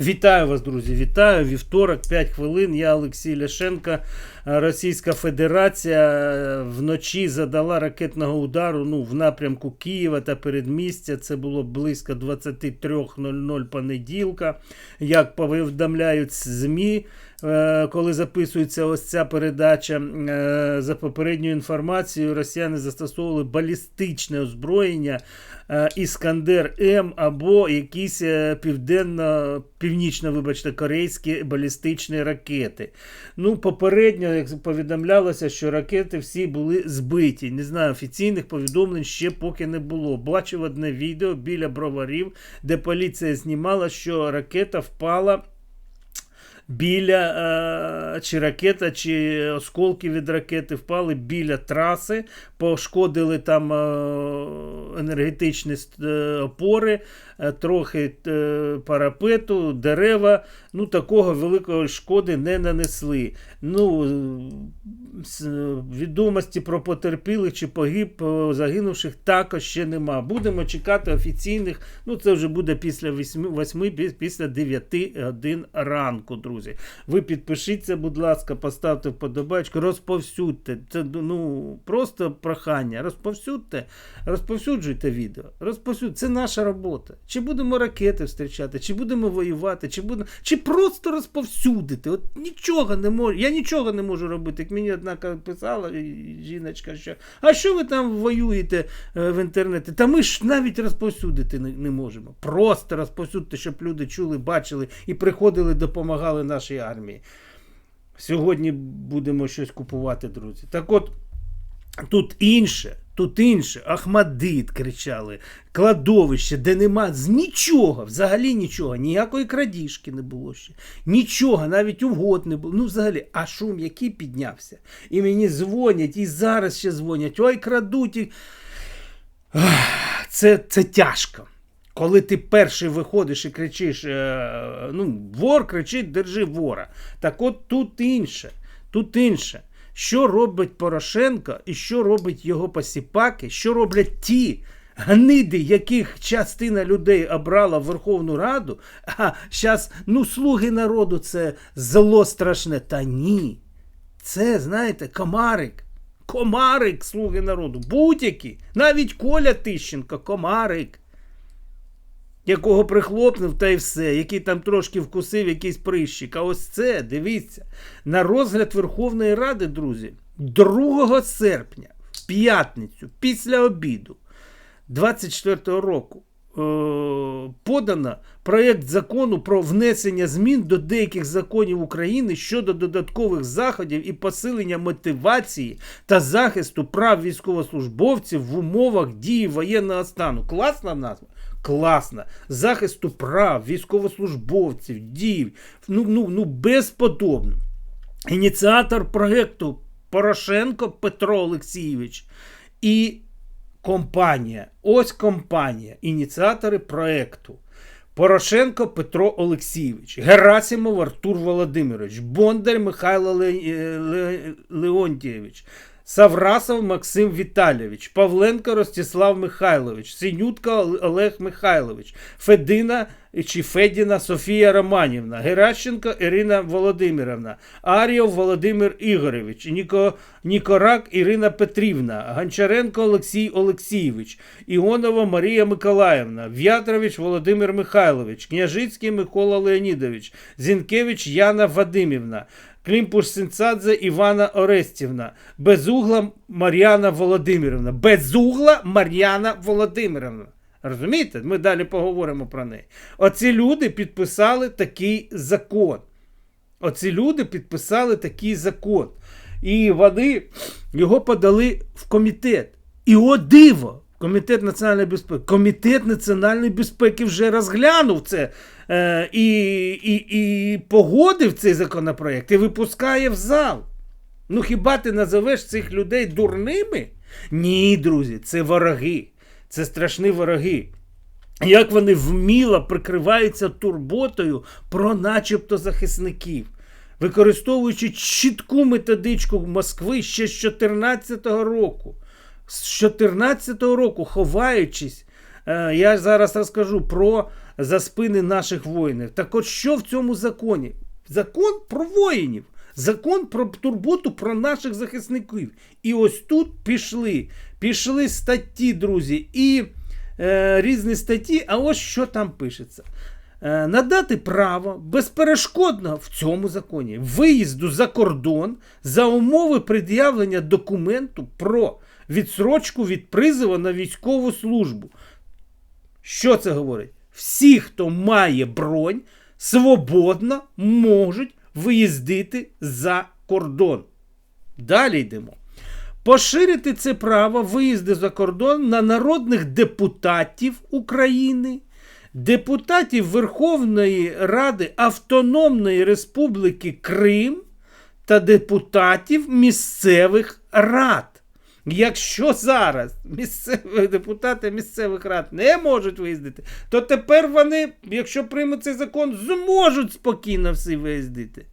Вітаю вас, друзі! Вітаю! Вівторок, 5 хвилин. Я Олексій Ляшенко. Російська Федерація е, вночі задала ракетного удару ну, в напрямку Києва та передмістя. Це було близько 23.00 понеділка. Як повідомляють ЗМІ, коли записується ось ця передача, е, за попередньою інформацією, росіяни застосовували балістичне озброєння Іскандер М або якісь південно північно, вибачте, корейські балістичні ракети. Ну, попередньо, як повідомлялося, що ракети всі були збиті. Не знаю, офіційних повідомлень ще поки не було. Бачив одне відео біля броварів, де поліція знімала, що ракета впала. Біля е, чи ракета, чи осколки від ракети впали біля траси, пошкодили там е, енергетичні е, опори, трохи парапету, дерева. Ну, Такого великої шкоди не нанесли. Ну, Відомості про потерпілих чи погиб загинувших також ще нема. Будемо чекати офіційних. Ну, це вже буде після 8, 8 після 9 годин ранку, друзі. Ви підпишіться, будь ласка, поставте вподобайку, розповсюдьте. Це ну, просто прохання. Розповсюдьте, розповсюджуйте відео. Розповсюдьте. Це наша робота. Чи будемо ракети зустрічати, чи будемо воювати, чи будемо, чи просто розповсюдити. От нічого не можу. Я нічого не можу робити. Як мені одна писала жіночка, що а що ви там воюєте е, в інтернеті? Та ми ж навіть розповсюдити не, не можемо. Просто розповсюдити, щоб люди чули, бачили і приходили, допомагали нашій армії. Сьогодні будемо щось купувати, друзі. Так от, тут інше. Тут інше, Ахмадит кричали, кладовище, де нема з нічого, взагалі нічого, ніякої крадіжки не було ще. Нічого, навіть угод не було. Ну, взагалі, а шум який піднявся. І мені дзвонять, і зараз ще дзвонять. Ой, крадуть. І... Це, Це тяжко. Коли ти перший виходиш і кричиш, е, ну, вор кричить, держи вора. Так от тут інше, тут інше. Що робить Порошенко і що робить його посіпаки, що роблять ті гниди, яких частина людей обрала в Верховну Раду, а зараз, ну, слуги народу, це зло страшне. Та ні. Це, знаєте, комарик. Комарик, слуги народу. Будь-які. Навіть Коля Тищенко, комарик якого прихлопнув, та й все, який там трошки вкусив якийсь прищик. А ось це, дивіться, на розгляд Верховної Ради, друзі, 2 серпня, в п'ятницю, після обіду 24-го року. Е, подано проєкт закону про внесення змін до деяких законів України щодо додаткових заходів і посилення мотивації та захисту прав військовослужбовців в умовах дії воєнного стану. Класна назва? Класна, захисту прав, військовослужбовців, дій, ну, ну, ну безподобно. Ініціатор проєкту Порошенко Петро Олексійович і компанія. Ось компанія, ініціатори проєкту. Порошенко Петро Олексійович, Герасимов Артур Володимирович, Бондар Михайло Леонтьєвич, Саврасов Максим Віталійович, Павленко Ростислав Михайлович, Синютка Олег Михайлович, Федина чи Федіна Софія Романівна, Геращенко Ірина Володимировна, Аріов Володимир Ігорович, Ніко, Нікорак Ірина Петрівна, Гончаренко Олексій Олексійович, Іонова Марія Миколаївна, В'ятрович Володимир Михайлович, Княжицький Микола Леонідович, Зінкевич Яна Вадимівна. Клімпуш Синцадзе Івана Орестівна, Безугла Мар'яна Володимирівна. Безугла Мар'яна Володимирівна. Розумієте? Ми далі поговоримо про неї. Оці люди підписали такий закон. Оці люди підписали такий закон. І вони його подали в комітет. І о диво! Комітет національної безпеки. Комітет національної безпеки вже розглянув це е, і, і, і погодив цей законопроект і випускає в зал. Ну хіба ти називеш цих людей дурними? Ні, друзі, це вороги. Це страшні вороги. Як вони вміло прикриваються турботою про начебто захисників, використовуючи чітку методичку Москви ще з 2014 року. З 2014 року, ховаючись, е, я зараз розкажу про за спини наших воїнів. Так от що в цьому законі? Закон про воїнів. Закон про турботу про наших захисників. І ось тут пішли. Пішли статті, друзі, і е, різні статті. А ось що там пишеться. Е, надати право безперешкодно в цьому законі виїзду за кордон за умови пред'явлення документу про відсрочку від призову на військову службу. Що це говорить? Всі, хто має бронь, свободно можуть виїздити за кордон. Далі йдемо. Поширити це право виїзди за кордон на народних депутатів України, депутатів Верховної Ради Автономної Республіки Крим та депутатів місцевих рад. Якщо зараз місцеві депутати місцевих рад не можуть виїздити, то тепер вони, якщо приймуть цей закон, зможуть спокійно всі виїздити.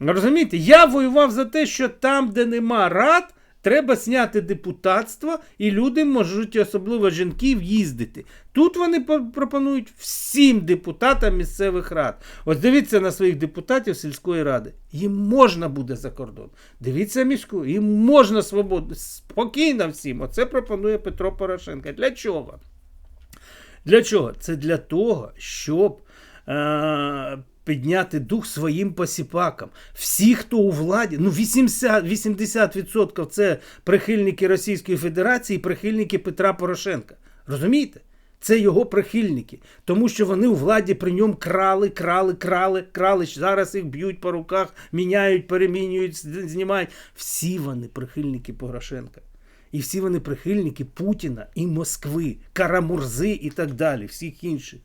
Розумієте, я воював за те, що там, де нема рад, треба зняти депутатство, і люди можуть, особливо жінки, їздити. Тут вони пропонують всім депутатам місцевих рад. Ось дивіться на своїх депутатів сільської ради. Їм можна буде за кордон. Дивіться міську, їм можна свободно, спокійно всім. Оце пропонує Петро Порошенко. Для чого? Для чого? Це для того, щоб е- підняти дух своїм посіпакам. Всі, хто у владі, ну 80%, 80% це прихильники Російської Федерації, прихильники Петра Порошенка. Розумієте? Це його прихильники, тому що вони у владі при ньому крали, крали, крали, крали. Зараз їх б'ють по руках, міняють, перемінюють, знімають. Всі вони прихильники Порошенка. І всі вони прихильники Путіна і Москви, Карамурзи і так далі, всіх інших.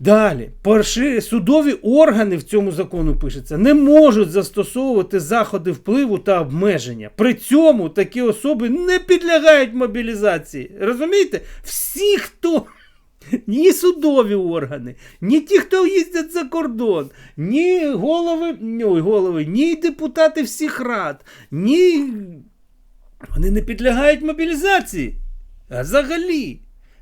Далі, перші судові органи в цьому закону пишеться, не можуть застосовувати заходи впливу та обмеження. При цьому такі особи не підлягають мобілізації. Розумієте? Всі, хто. Ні судові органи, ні ті, хто їздять за кордон, ні голови, ой, голови, ні депутати всіх рад, ні. Вони не підлягають мобілізації. А взагалі.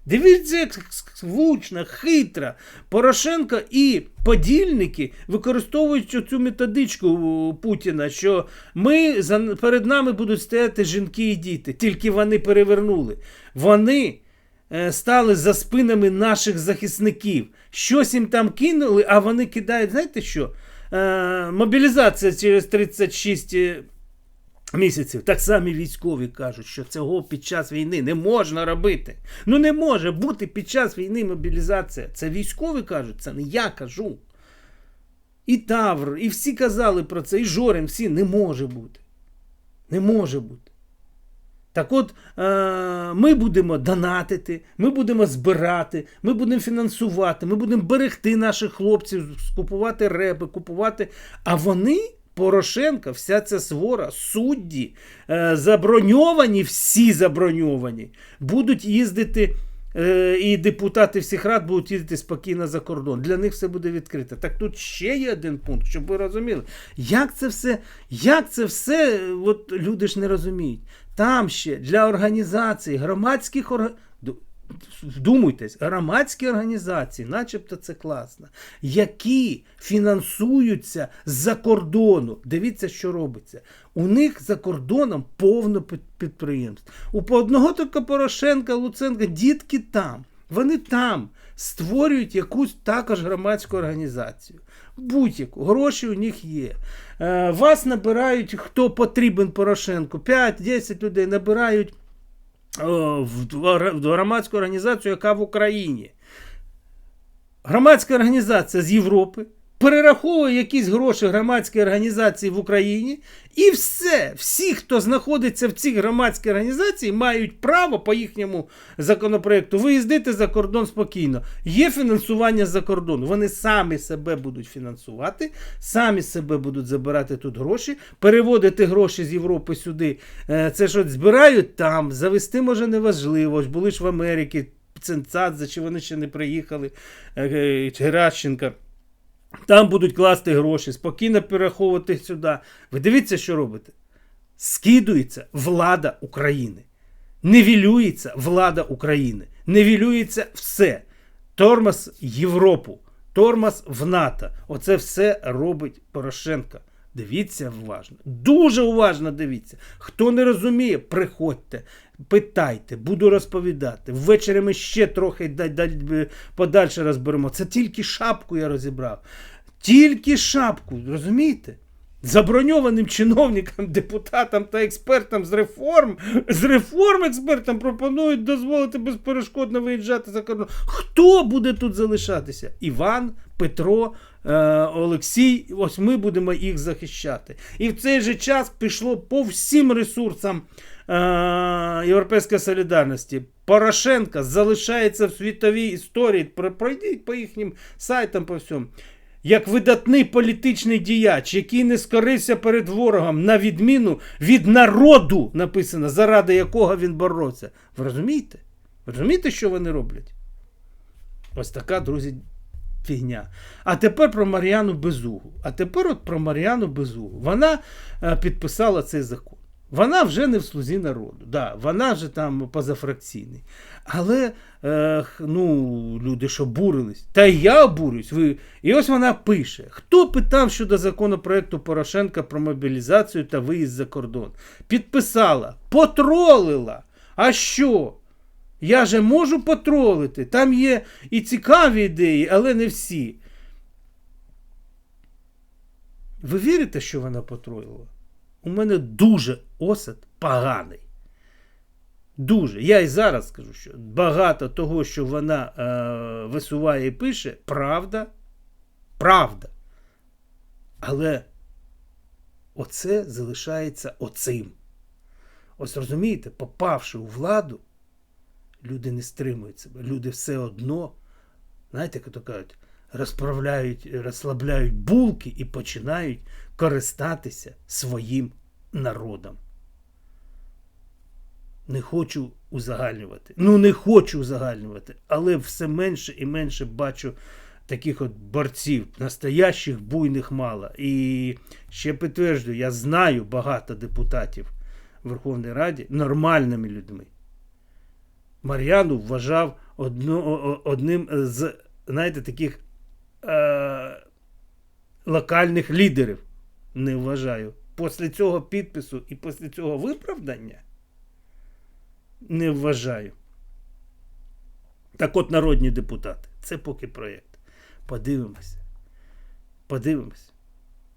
Дивіться, як влучно, хитро. Порошенко і подільники використовують цю- цю методичку Путіна, що ми перед нами будуть стояти жінки і діти. Тільки вони перевернули. Вони е, стали за спинами наших захисників. Щось їм там кинули, а вони кидають, знаєте що? Е, мобілізація через 36 місяців. Так само і військові кажуть, що цього під час війни не можна робити. Ну не може бути під час війни мобілізація. Це військові кажуть, це не я кажу. І Тавр, і всі казали про це, і Жорин, всі не може бути. Не може бути. Так от е, ми будемо донатити, ми будемо збирати, ми будемо фінансувати, ми будемо берегти наших хлопців, купувати реби, купувати. А вони, Порошенка, вся ця свора, судді, е, заброньовані, всі заброньовані, будуть їздити. е, І депутати всіх рад будуть їздити спокійно за кордон. Для них все буде відкрито. Так тут ще є один пункт, щоб ви розуміли, як це все, як це все, е, от люди ж не розуміють. Там ще для організацій, громадських організацій. Вдумайтесь, громадські організації, начебто це класно, які фінансуються з-за кордону. Дивіться, що робиться. У них за кордоном повно під- підприємств. У одного тільки Порошенка, Луценка, дітки там. Вони там створюють якусь також громадську організацію. Будь-яку. Гроші у них є. Е, вас набирають, хто потрібен Порошенку. 5-10 людей набирають в в громадську організацію, яка в Україні. Громадська організація з Європи перераховує якісь гроші громадській організації в Україні, і все. Всі, хто знаходиться в цій громадській організації, мають право по їхньому законопроекту виїздити за кордон спокійно. Є фінансування за кордону. Вони самі себе будуть фінансувати, самі себе будуть забирати тут гроші, переводити гроші з Європи сюди. Е, Це що збирають там, завести може неважливо. Були ж в Америці. Ценцадзе, чи вони ще не приїхали, е, е, Геращенка. Там будуть класти гроші, спокійно перераховувати сюди. Ви дивіться, що робите? Скидується влада України. Невілюється влада України. Невілюється все. тормоз Європу, тормоз в НАТО. Оце все робить Порошенко. Дивіться уважно, дуже уважно дивіться. Хто не розуміє, приходьте, питайте, буду розповідати. Ввечері ми ще трохи да- да- подальше розберемо. Це тільки шапку я розібрав. Тільки шапку, розумієте? Заброньованим чиновникам, депутатам та експертам з реформ, з реформ експертам пропонують дозволити безперешкодно виїжджати за кордон. Хто буде тут залишатися? Іван, Петро, е, Олексій. Ось ми будемо їх захищати. І в цей же час пішло по всім ресурсам е, Європейської солідарності. Порошенко залишається в світовій історії. Пройдіть по їхнім сайтам, по всьому. Як видатний політичний діяч, який не скорився перед ворогом, на відміну від народу, написано, заради якого він боровся. Ви розумієте? Ви розумієте, що вони роблять? Ось така, друзі, фігня. А тепер про Мар'яну Безугу. А тепер от про Мар'яну Безугу. Вона е, підписала цей закон. Вона вже не в слузі народу. Да, вона вже там позафракційний. Але е, ну, люди ж обурились. Та я обурююсь. Ви... І ось вона пише: хто питав щодо законопроекту Порошенка про мобілізацію та виїзд за кордон? Підписала, потролила. А що? Я же можу потролити. Там є і цікаві ідеї, але не всі. Ви вірите, що вона потролила? У мене дуже осад поганий. Дуже. Я і зараз скажу, що багато того, що вона е, висуває і пише, правда. Правда. Але оце залишається оцим. Ось розумієте, попавши у владу, люди не стримують себе. Люди все одно, знаєте, як то кажуть, розправляють, розслабляють булки і починають користатися своїм народом. Не хочу узагальнювати. Ну, не хочу узагальнювати, але все менше і менше бачу таких от борців, настоящих буйних мало. І ще підтверджую, я знаю багато депутатів в Верховній Раді нормальними людьми. Мар'яну вважав одно, одним з, знаєте, таких е, локальних лідерів. Не вважаю. Після цього підпису і після цього виправдання не вважаю. Так от, народні депутати, це поки проєкт. Подивимося. Подивимося.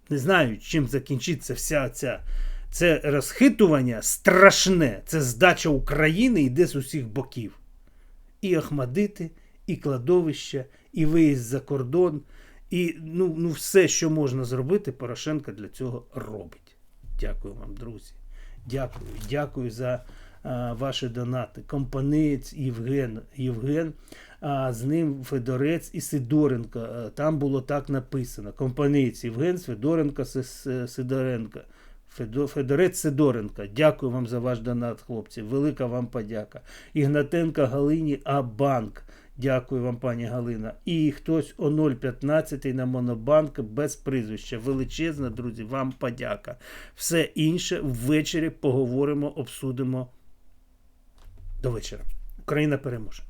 Не знаю, чим закінчиться вся ця. Це розхитування страшне. Це здача України йде з усіх боків. І Ахмадити, і кладовища, і виїзд за кордон, і ну, ну все, що можна зробити, Порошенко для цього робить. Дякую вам, друзі. Дякую. Дякую за а, ваші донати. Компанець Євген. Євген, а з ним Федорець і Сидоренко. Там було так написано. Компанець Євген, Федоренко, Си- Си- Сидоренко. Федорець Сидоренко. Дякую вам за ваш донат, хлопці. Велика вам подяка. Ігнатенко Галині Абанк. Дякую вам, пані Галина. І хтось о 0,15 на Монобанк без прізвища. Величезна, друзі, вам подяка. Все інше ввечері поговоримо, обсудимо до вечора. Україна переможе.